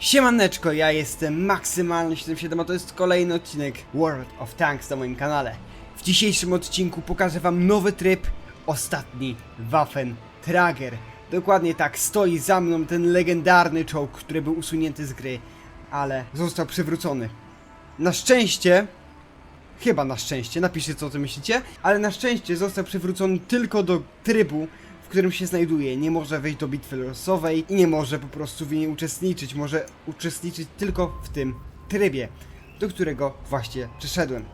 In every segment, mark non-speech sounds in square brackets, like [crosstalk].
Siemaneczko, ja jestem maksymalny 77, a to jest kolejny odcinek World of Tanks na moim kanale. W dzisiejszym odcinku pokażę wam nowy tryb, ostatni Waffen Trager. Dokładnie tak, stoi za mną ten legendarny czołg, który był usunięty z gry, ale został przywrócony. Na szczęście, chyba na szczęście, napiszcie co o tym myślicie, ale na szczęście został przywrócony tylko do trybu, którym się znajduje. Nie może wejść do bitwy losowej i nie może po prostu w niej uczestniczyć. Może uczestniczyć tylko w tym trybie, do którego właśnie przyszedłem.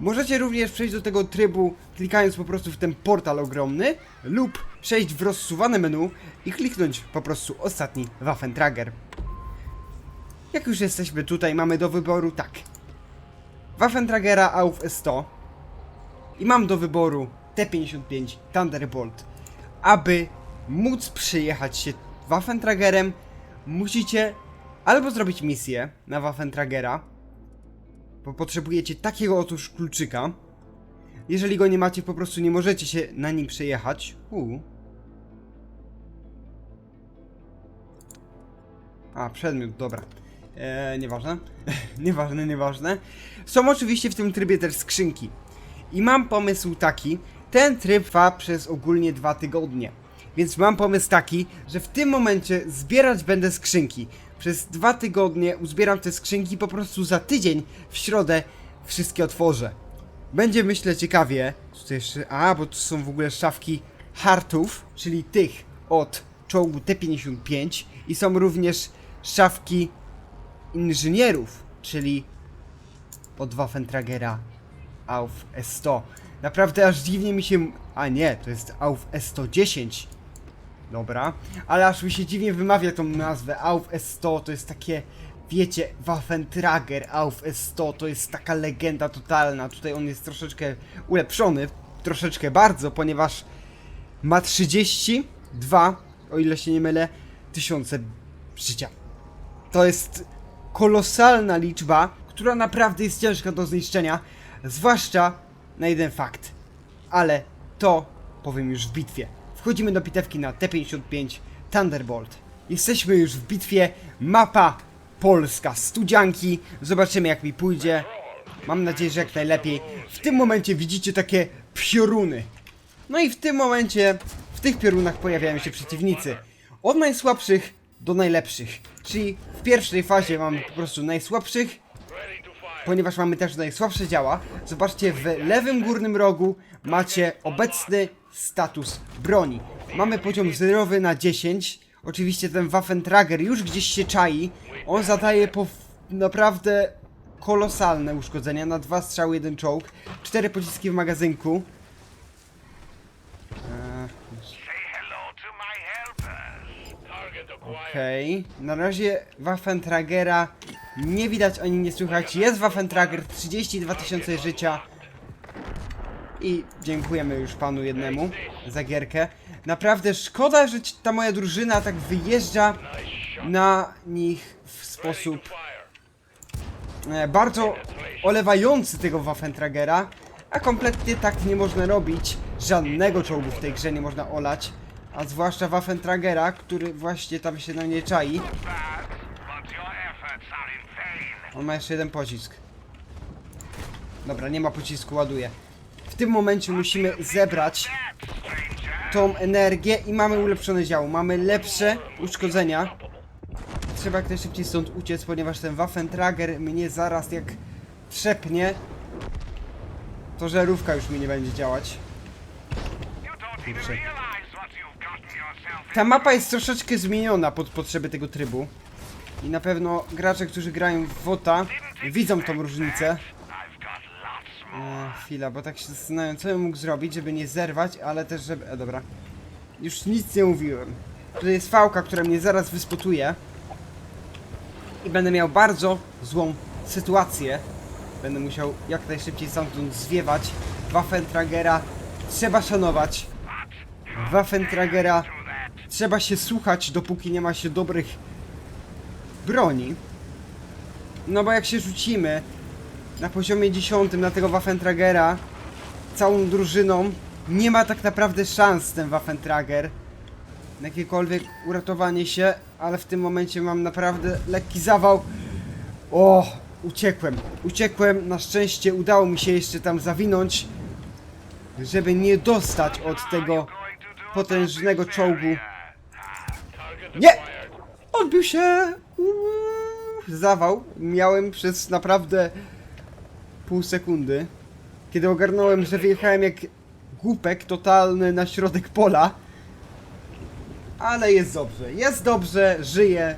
Możecie również przejść do tego trybu klikając po prostu w ten portal ogromny lub przejść w rozsuwane menu i kliknąć po prostu ostatni Waffentrager. Jak już jesteśmy tutaj, mamy do wyboru tak. Waffentragera AUF S100 i mam do wyboru T-55 Thunderbolt. Aby móc przyjechać się Waffentragerem, musicie albo zrobić misję na Waffentragera, bo potrzebujecie takiego otóż kluczyka. Jeżeli go nie macie, po prostu nie możecie się na nim przejechać. Uu. A, przedmiot, dobra. Eee, nieważne. [laughs] nieważne, nieważne. Są oczywiście w tym trybie też skrzynki. I mam pomysł taki, ten tryb trwa przez ogólnie dwa tygodnie. Więc mam pomysł taki, że w tym momencie zbierać będę skrzynki. Przez dwa tygodnie uzbieram te skrzynki, po prostu za tydzień w środę wszystkie otworzę. Będzie myślę ciekawie. Tutaj jeszcze. A, bo tu są w ogóle szafki hartów, czyli tych od czołgu T-55 i są również szafki inżynierów, czyli od Waffentragera AUF S100. Naprawdę aż dziwnie mi się... A nie, to jest AUF S110. Dobra, ale aż mi się dziwnie wymawia tą nazwę. AUF S100 to jest takie... Wiecie, Waffentrager AUF S100 to jest taka legenda totalna. Tutaj on jest troszeczkę ulepszony, troszeczkę bardzo, ponieważ ma 32, o ile się nie mylę, tysiące życia. To jest kolosalna liczba, która naprawdę jest ciężka do zniszczenia, zwłaszcza na jeden fakt. Ale to powiem już w bitwie. Wchodzimy do bitewki na T-55 Thunderbolt. Jesteśmy już w bitwie. Mapa Polska. Studzianki. Zobaczymy jak mi pójdzie. Mam nadzieję, że jak najlepiej. W tym momencie widzicie takie pioruny. No i w tym momencie w tych piorunach pojawiają się przeciwnicy. Od najsłabszych do najlepszych. Czyli w pierwszej fazie mamy po prostu najsłabszych, ponieważ mamy też najsłabsze działa. Zobaczcie, w lewym górnym rogu macie obecny status broni. Mamy poziom 0 na 10. Oczywiście ten Waffentrager już gdzieś się czai. On zadaje po naprawdę kolosalne uszkodzenia na dwa strzały, jeden czołg, cztery pociski w magazynku. Eee. Okej, na razie Waffentragera nie widać ani nie słychać. Jest Waffentrager, 32 tysiące życia. I dziękujemy już panu jednemu za gierkę. Naprawdę szkoda, że ta moja drużyna tak wyjeżdża na nich w sposób e, bardzo olewający tego Waffentragera, a kompletnie tak nie można robić. Żadnego czołgu w tej grze nie można olać, a zwłaszcza Waffentragera, który właśnie tam się na nie czai. On ma jeszcze jeden pocisk. Dobra, nie ma pocisku, ładuję. W tym momencie musimy zebrać tą energię i mamy ulepszone działo. Mamy lepsze uszkodzenia. Trzeba jak najszybciej stąd uciec, ponieważ ten Waffentrager mnie zaraz jak trzepnie, to żarówka już mi nie będzie działać. Kurczę. Ta mapa jest troszeczkę zmieniona pod potrzeby tego trybu. I na pewno gracze, którzy grają w WOTA, widzą tą różnicę. E, chwila, bo tak się zastanawiam, co bym mógł zrobić, żeby nie zerwać, ale też żeby... E, dobra. Już nic nie mówiłem. Tutaj jest fałka, która mnie zaraz wyspotuje. I będę miał bardzo złą sytuację. Będę musiał jak najszybciej stamtąd zwiewać. Waffentragera trzeba szanować. Waffentragera trzeba się słuchać, dopóki nie ma się dobrych broni. No bo jak się rzucimy na poziomie 10 na tego Waffentragera całą drużyną, nie ma tak naprawdę szans ten Waffentrager. na jakiekolwiek uratowanie się, ale w tym momencie mam naprawdę lekki zawał. O, uciekłem, uciekłem, na szczęście udało mi się jeszcze tam zawinąć, żeby nie dostać od tego potężnego czołgu. Nie! Odbił się! Zawał miałem przez naprawdę pół sekundy, kiedy ogarnąłem, że wyjechałem jak głupek totalny na środek pola. Ale jest dobrze, jest dobrze, żyję,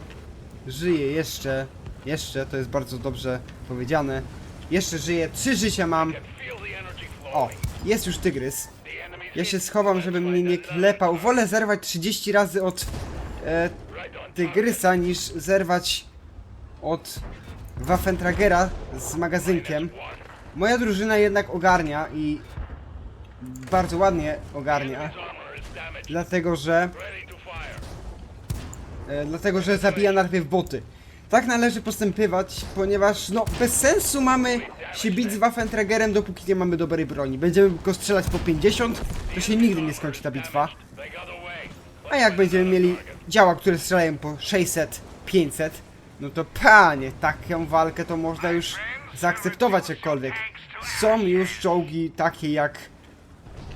żyję jeszcze, jeszcze, to jest bardzo dobrze powiedziane. Jeszcze żyję, trzy życia mam. O, jest już tygrys. Ja się schowam, żeby mnie nie klepał. Wolę zerwać 30 razy od e, tygrysa niż zerwać od Waffentragera z magazynkiem. Moja drużyna jednak ogarnia i bardzo ładnie ogarnia, dlatego że e, dlatego że zabija najpierw boty. Tak należy postępować, ponieważ no bez sensu mamy się bić z Waffentragerem dopóki nie mamy dobrej broni. Będziemy go strzelać po 50, to się nigdy nie skończy ta bitwa. A jak będziemy mieli działa, które strzelają po 600, 500, no to panie, taką walkę to można już zaakceptować jakkolwiek. Są już czołgi takie jak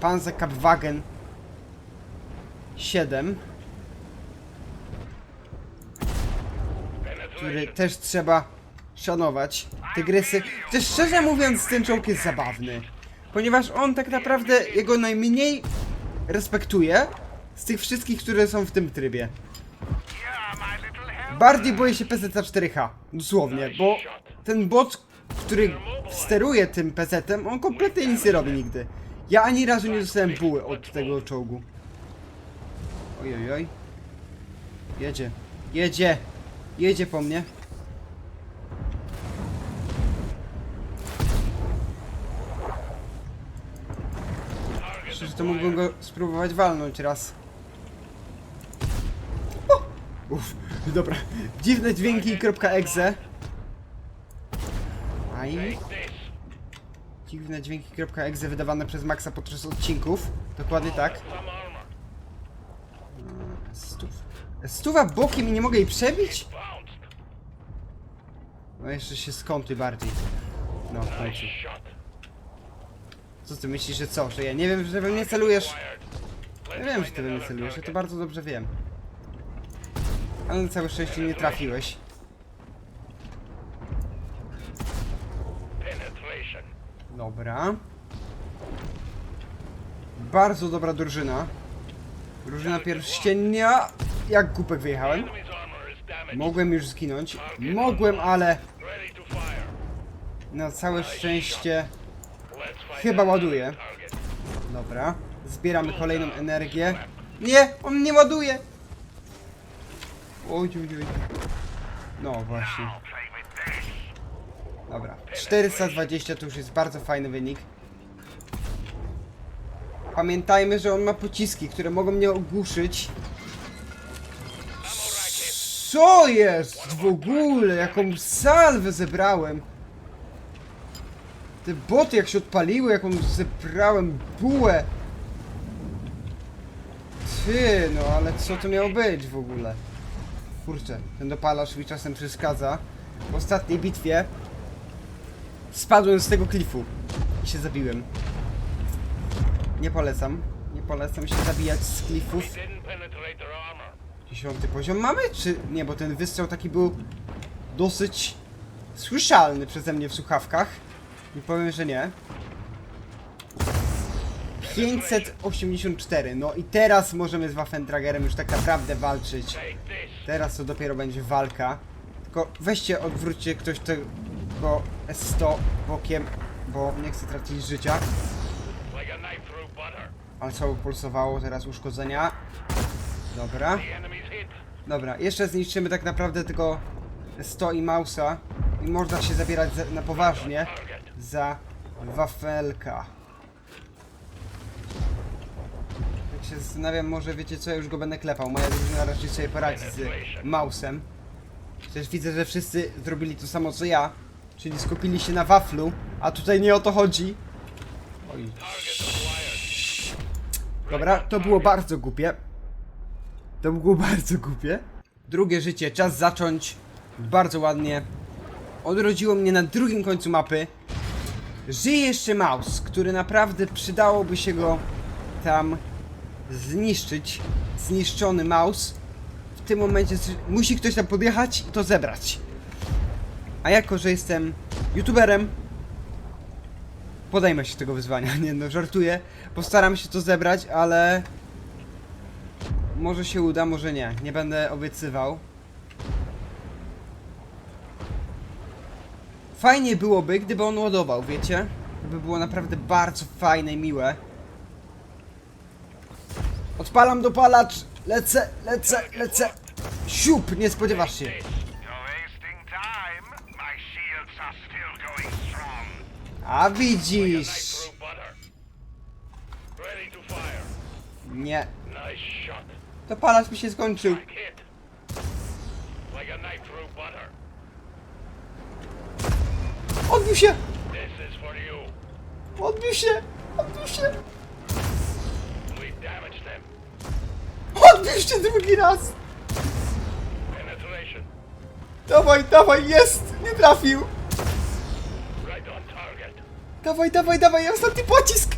Panzerkampfwagen 7, który też trzeba szanować. Tygrysy. Też szczerze mówiąc, ten czołg jest zabawny. Ponieważ on tak naprawdę jego najmniej respektuje z tych wszystkich, które są w tym trybie. Bardziej boję się PZ 4H, dosłownie, bo ten bot, który steruje tym PZ-em, on kompletnie nic nie robi nigdy. Ja ani razu nie dostałem buły od tego czołgu. Oj, oj, oj. Jedzie, jedzie, jedzie po mnie. Myślę, że to mógłbym go spróbować walnąć raz. Uff, dobra. Dziwne dźwięki kropka .exe. Aj. Dziwne dźwięki kropka .exe wydawane przez Maxa podczas odcinków. Dokładnie tak. Stów. Stuwa bokiem i nie mogę jej przebić? No jeszcze się skątuj bardziej. No, w końcu. Co ty myślisz, że co? Że ja nie wiem, że we mnie celujesz? Ja wiem, że ty we mnie celujesz, ja to bardzo dobrze wiem. Ale na całe szczęście nie trafiłeś. Dobra. Bardzo dobra drużyna. Drużyna pierścienia. Jak głupek wyjechałem. Mogłem już zginąć. Mogłem, ale na całe szczęście chyba ładuję. Dobra. Zbieramy kolejną energię. Nie! On nie ładuje! Oj, oj, oj. No właśnie. Dobra. 420 to już jest bardzo fajny wynik. Pamiętajmy, że on ma pociski, które mogą mnie ogłuszyć. Co jest w ogóle? Jaką salwę zebrałem? Te boty jak się odpaliły, jaką zebrałem bułę. Ty, no ale co to miało być w ogóle? Kurczę, ten dopalacz mi czasem przeszkadza. W ostatniej bitwie spadłem z tego klifu i się zabiłem. Nie polecam. Nie polecam się zabijać z klifów. Dziesiąty poziom mamy? Czy nie? Bo ten wystrzał taki był dosyć słyszalny przeze mnie w słuchawkach. Nie powiem, że nie. 584. No i teraz możemy z Waffentragerem już tak naprawdę walczyć. Teraz to dopiero będzie walka. Tylko weźcie, odwróćcie ktoś tego S100 bokiem, bo nie chcę tracić życia. Ale co pulsowało teraz uszkodzenia. Dobra. Dobra, jeszcze zniszczymy tak naprawdę tylko 100 i Mausa. I można się zabierać za, na poważnie za wafelka. Się zastanawiam, może wiecie co, już go będę klepał. Moja drużyna raczej sobie poradzi z Mausem. Przecież widzę, że wszyscy zrobili to samo co ja. Czyli skupili się na waflu, a tutaj nie o to chodzi. Oj. Dobra, to było bardzo głupie. To było [laughs] bardzo głupie. Drugie życie, czas zacząć. Bardzo ładnie. Odrodziło mnie na drugim końcu mapy. Żyje jeszcze Maus, który naprawdę przydałoby się go tam zniszczyć. Zniszczony Maus. W tym momencie musi ktoś tam podjechać i to zebrać. A jako, że jestem youtuberem, podejmę się tego wyzwania. [laughs] Nie no, żartuję. Postaram się to zebrać, ale może się uda, może nie. Nie będę obiecywał. Fajnie byłoby, gdyby on ładował, wiecie? To by było naprawdę bardzo fajne i miłe. Odpalam dopalacz! Lecę, lecę, lecę! Siup! Nie spodziewasz się. A widzisz! Nie. Dopalacz mi się skończył. Odbił się! Odbił się! Odbił się! Się drugi raz! Dawaj, dawaj, jest! Nie trafił! Dawaj, dawaj, dawaj, ostatni pocisk!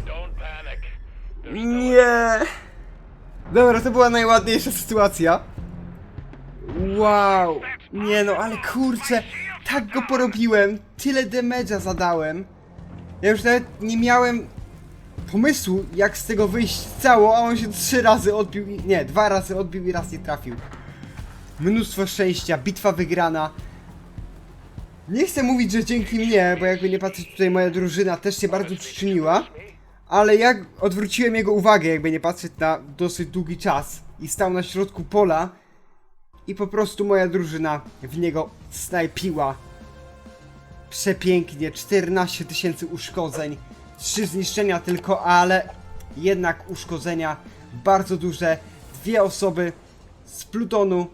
Nie! Dobra, to była najładniejsza sytuacja. Wow! Nie no, ale kurczę, tak go porobiłem, tyle damage'a zadałem. Ja już nawet nie miałem pomysłu, jak z tego wyjść cało, a on się trzy razy odbił i... Nie, dwa razy odbił i raz nie trafił. Mnóstwo szczęścia, bitwa wygrana. Nie chcę mówić, że dzięki mnie, bo jakby nie patrzeć tutaj moja drużyna też się bardzo przyczyniła. Ale jak odwróciłem jego uwagę, jakby nie patrzeć na dosyć długi czas i stał na środku pola i po prostu moja drużyna w niego snajpiła. Przepięknie, 14 tysięcy uszkodzeń, 3 zniszczenia tylko, ale jednak uszkodzenia bardzo duże. Dwie osoby z Plutonu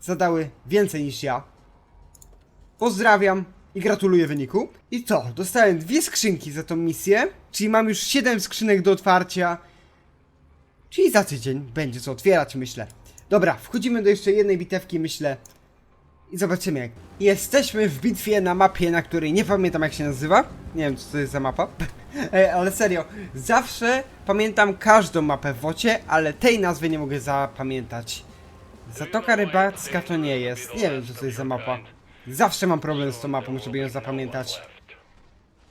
zadały więcej niż ja. Pozdrawiam i gratuluję wyniku. I co? Dostałem dwie skrzynki za tą misję, czyli mam już 7 skrzynek do otwarcia. Czyli za tydzień będzie co otwierać, myślę. Dobra, wchodzimy do jeszcze jednej bitewki, myślę. I zobaczymy jak. Jesteśmy w bitwie na mapie, na której nie pamiętam jak się nazywa. Nie wiem co to jest za mapa. [laughs] Ej, ale serio, zawsze pamiętam każdą mapę w wocie, ale tej nazwy nie mogę zapamiętać. Zatoka Rybacka to nie jest. Nie wiem co to jest za mapa. Zawsze mam problem z tą mapą, żeby ją zapamiętać.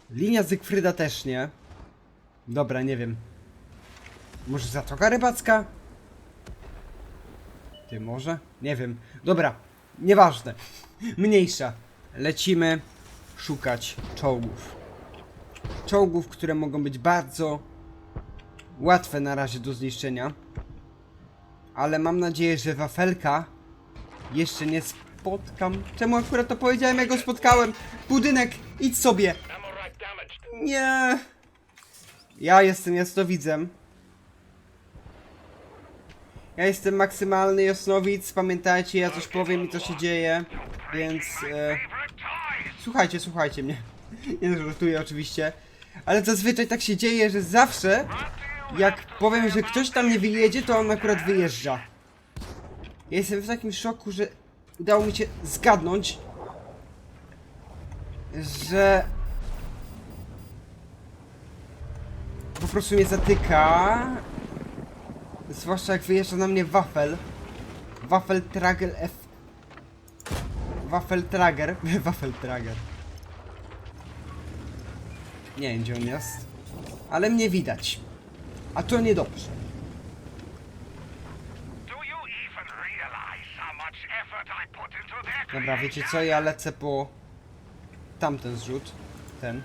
Linia Zygfryda też nie. Dobra, nie wiem. Może Zatoka Rybacka? Ty może? Nie wiem. Dobra, nieważne. Mniejsza. Lecimy szukać czołgów. Czołgów, które mogą być bardzo łatwe na razie do zniszczenia. Ale mam nadzieję, że wafelka jeszcze nie spotkam. Czemu akurat to powiedziałem, jak go spotkałem? Budynek, idź sobie. Nie. Ja jestem jasnowidzem. Ja jestem maksymalny jasnowic, pamiętajcie, ja coś powiem i co się dzieje, więc... E, słuchajcie, słuchajcie mnie. [laughs] Nie żartuję oczywiście. Ale zazwyczaj tak się dzieje, że zawsze jak powiem, że ktoś tam nie wyjedzie, to on akurat wyjeżdża. Ja jestem w takim szoku, że udało mi się zgadnąć, że po prostu mnie zatyka. Zwłaszcza jak wyjeżdża na mnie wafel. Wafel Trager F. Wafel Trager. [laughs] Wafel Trager. Nie wiem gdzie on jest. Ale mnie widać. A to niedobrze. Dobra, wiecie co? Ja lecę po tamten zrzut. Ten.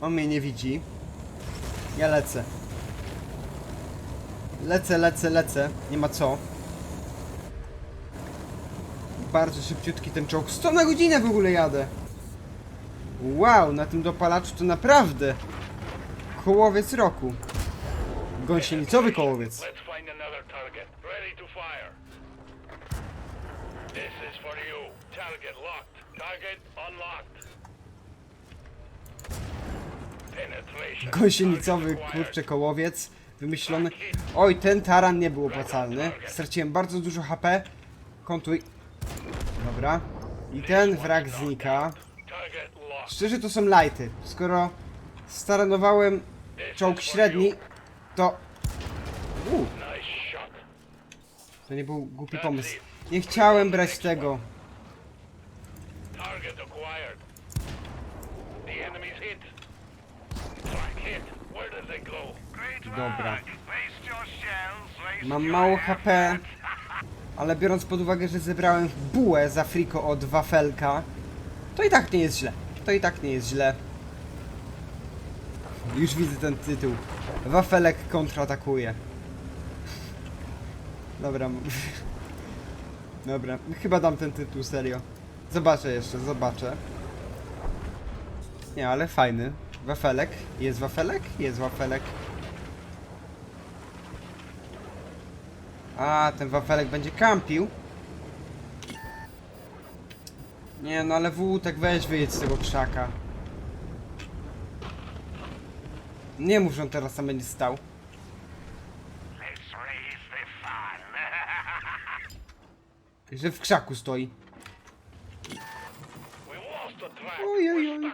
On mnie nie widzi. Ja lecę. Lecę, lecę, lecę. Nie ma co. Bardzo szybciutki ten czołg. 100 na godzinę w ogóle jadę. Wow, na tym dopalaczu to naprawdę kołowiec roku. Gąsienicowy kołowiec. This is for you. Target locked. Target unlocked. Gąsienicowy, kurczę, kołowiec. wymyślony. Oj, ten taran nie był opłacalny. Straciłem bardzo dużo HP. Kontuj. Dobra. I ten wrak znika. Szczerze to są lighty. Skoro staranowałem czołg średni, to... To nie był głupi pomysł. Nie chciałem brać tego. Dobra. Mam mało HP, ale biorąc pod uwagę, że zebrałem bułę za friko od wafelka, to i tak nie jest źle. To i tak nie jest źle. Już widzę ten tytuł. Wafelek kontratakuje. Dobra. Dobra, chyba dam ten tytuł serio. Zobaczę jeszcze, zobaczę. Nie, ale fajny. Wafelek. Jest wafelek? Jest wafelek. A, ten wafelek będzie kampił. Nie, no ale wółtek weź wyjedź z tego krzaka. Nie mów, że on teraz tam będzie stał. Że w krzaku stoi. Oj, oj, oj.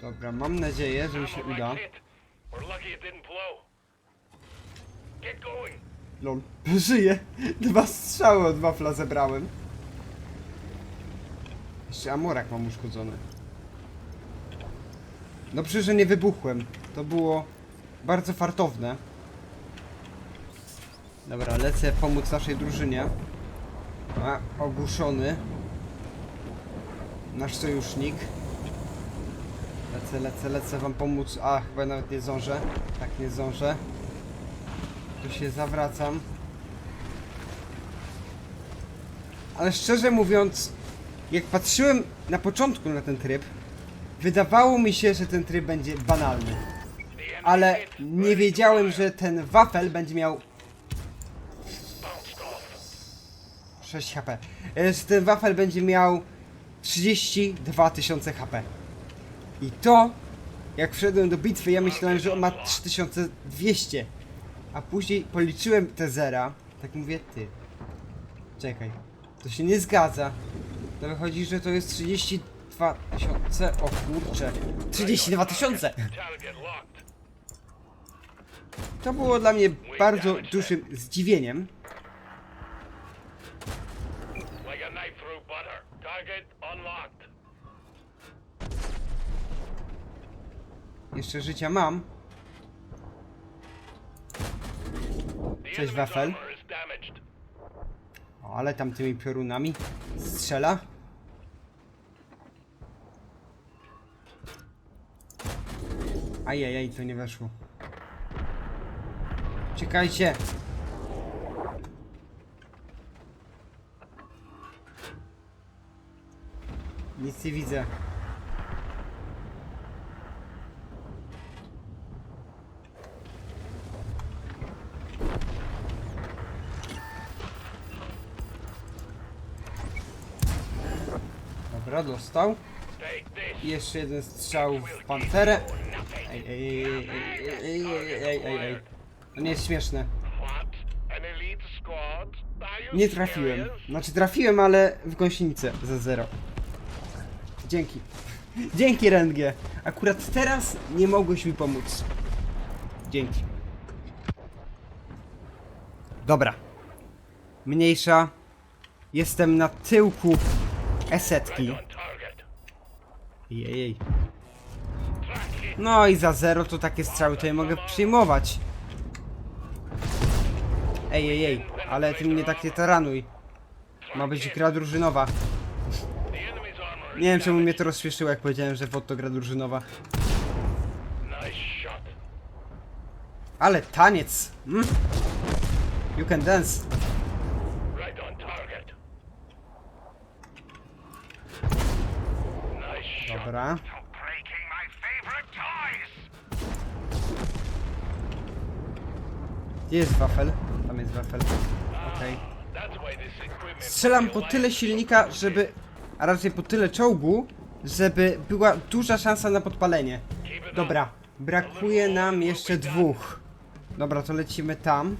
Dobra, mam nadzieję, że mi się uda. Get going. Lol. [laughs] Żyję. Dwa strzały od wafla zebrałem. Jeszcze amorak mam uszkodzony. Dobrze, że nie wybuchłem. To było bardzo fartowne. Dobra, lecę pomóc naszej drużynie. A, ogłuszony. Nasz sojusznik. Lecę, lecę, lecę wam pomóc. A, chyba nawet nie zdążę. Tak, nie zdążę. Tu się zawracam. Ale szczerze mówiąc, jak patrzyłem na początku na ten tryb, wydawało mi się, że ten tryb będzie banalny. Ale nie wiedziałem, że ten wafel będzie miał Bounced off. 6 HP. E, Że ten wafel będzie miał 32 tysiące HP. I to, jak wszedłem do bitwy, ja myślałem, że on ma 3200. A później policzyłem te zera. Tak mówię, ty. Czekaj. To się nie zgadza. To wychodzi, że to jest 32 tysiące. O kurcze. 32 tysiące! To było dla mnie bardzo dużym zdziwieniem. Jeszcze życia mam. Cześć, Wafel. O, ale tam tymi piorunami strzela. Ajajaj, to nie weszło. Czekajcie! Nic nie widzę. Dostał. I jeszcze jeden strzał w pancerę. Ej, ej, ej, ej, ej, ej, ej, ej. To nie jest śmieszne. Nie trafiłem. Znaczy trafiłem, ale w gąsienicę za zero. Dzięki. [laughs] Dzięki, Rentgie. Akurat teraz nie mogłeś mi pomóc. Dzięki. Dobra. Mniejsza. Jestem na tyłku esetki. Jej. No i za zero to takie strzały tutaj mogę przyjmować. Ej, ej, ej, ale ty mnie tak nie taranuj. Ma być gra drużynowa. Nie wiem czemu mnie to rozśmieszyło jak powiedziałem, że WOT to gra drużynowa. Ale taniec! Mm? You can dance. Right on target. Nice shot. Dobra. Jest wafel? Tam jest wafel. Okej. Equipment. Strzelam po tyle silnika, żeby... A raczej po tyle czołgu, żeby była duża szansa na podpalenie. Dobra, brakuje nam jeszcze dwóch. Dobra, to lecimy tam.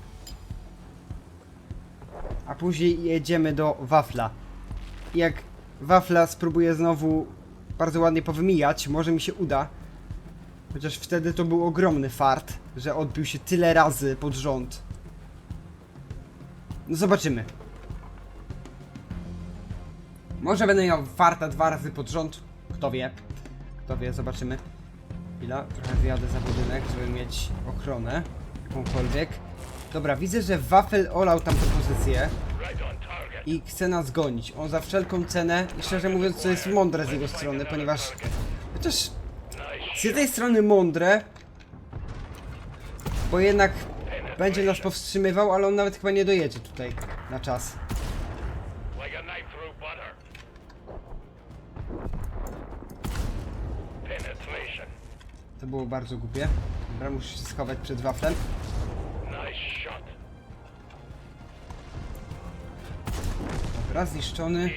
A później jedziemy do wafla. Jak wafla spróbuję znowu bardzo ładnie powymijać, może mi się uda. Chociaż wtedy to był ogromny fart, że odbił się tyle razy pod rząd. No zobaczymy. Może będę miał farta dwa razy pod rząd. Kto wie? Kto wie, zobaczymy. Chwila, trochę wyjadę za budynek, żeby mieć ochronę. Jakąkolwiek. Dobra, widzę, że Wafel olał tamtą pozycję. I chce nas gonić. On za wszelką cenę i szczerze mówiąc to jest mądre z jego strony, ponieważ... Chociaż z jednej strony mądre, bo jednak będzie nas powstrzymywał, ale on nawet chyba nie dojedzie tutaj na czas. To było bardzo głupie. Dobra, muszę się schować przed waflem. Dobra, zniszczony.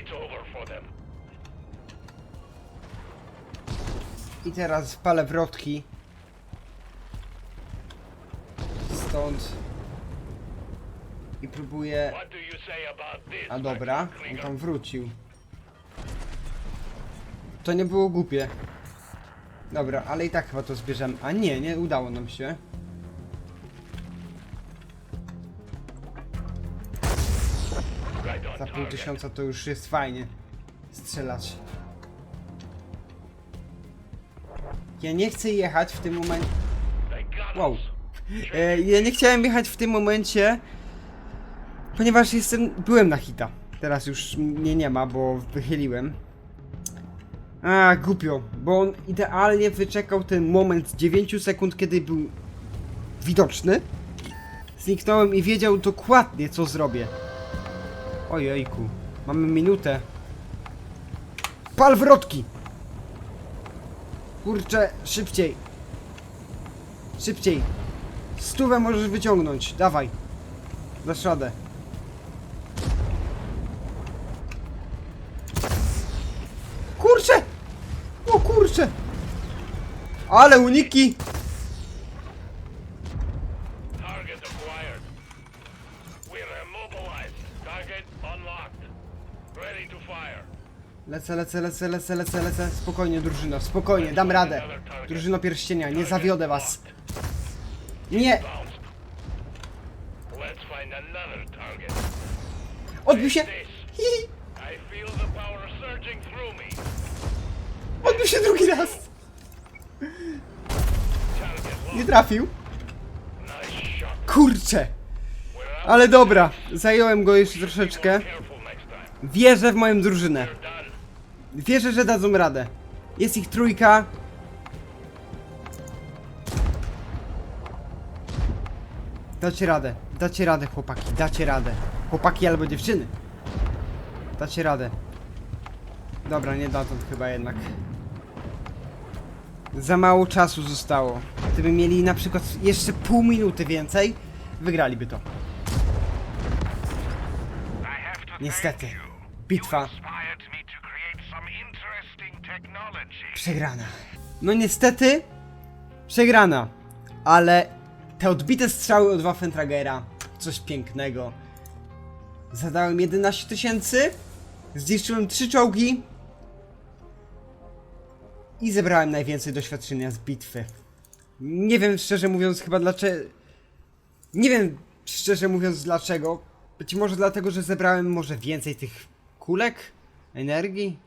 I teraz wpalę wrotki. Stąd. I próbuję... A dobra, on tam wrócił. To nie było głupie. Dobra, ale i tak chyba to zbierzemy. A nie, nie udało nam się. Pół tysiąca to już jest fajnie strzelać. Ja nie chcę jechać w tym momencie. Wow. E, ja nie chciałem jechać w tym momencie, ponieważ jestem, byłem na hita. Teraz już mnie nie ma, bo wychyliłem. A, głupio, bo on idealnie wyczekał ten moment 9 sekund, kiedy był widoczny. Zniknąłem i wiedział dokładnie, co zrobię. Ojejku, mamy minutę. Pal wrotki! Kurczę, szybciej. Szybciej. Stówę możesz wyciągnąć, dawaj. Dasz radę. Kurczę! O kurczę! Ale uniki! Target acquired. We're immobilized. Target unlocked. Ready to fire. Lecę, lecę, lecę, lecę, lecę, lecę. Spokojnie, drużyno, spokojnie, dam radę. Drużyno pierścienia, nie zawiodę was. Nie! Odbił się! Odbił się drugi raz! Nie trafił. Kurczę! Ale dobra, zająłem go jeszcze troszeczkę. Wierzę w moją drużynę. Wierzę, że dadzą radę. Jest ich trójka. Dacie radę, dacie radę chłopaki, dacie radę. Chłopaki albo dziewczyny. Dacie radę. Dobra, nie dotąd chyba jednak. Za mało czasu zostało. Gdyby mieli na przykład jeszcze pół minuty więcej, wygraliby to Niestety. Bitwa. Przegrana. No niestety, przegrana. Ale te odbite strzały od Waffentragera, coś pięknego. Zadałem 11 tysięcy, zniszczyłem 3 czołgi i zebrałem najwięcej doświadczenia z bitwy. Nie wiem szczerze mówiąc chyba dlaczego... Nie wiem szczerze mówiąc dlaczego. Być może dlatego, że zebrałem może więcej tych kulek, energii.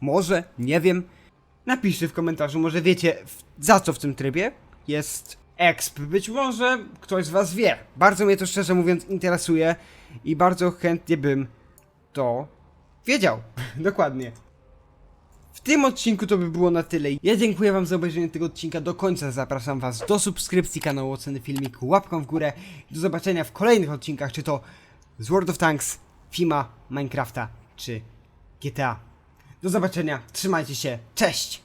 Może, nie wiem. Napiszcie w komentarzu, może wiecie za co w tym trybie jest exp. Być może ktoś z was wie. Bardzo mnie to szczerze mówiąc interesuje i bardzo chętnie bym to wiedział. [laughs] Dokładnie. W tym odcinku to by było na tyle. Ja dziękuję wam za obejrzenie tego odcinka do końca. Zapraszam was do subskrypcji kanału, oceny filmiku, łapką w górę. Do zobaczenia w kolejnych odcinkach, czy to z World of Tanks, Fima, Minecrafta czy GTA. Do zobaczenia, trzymajcie się, cześć!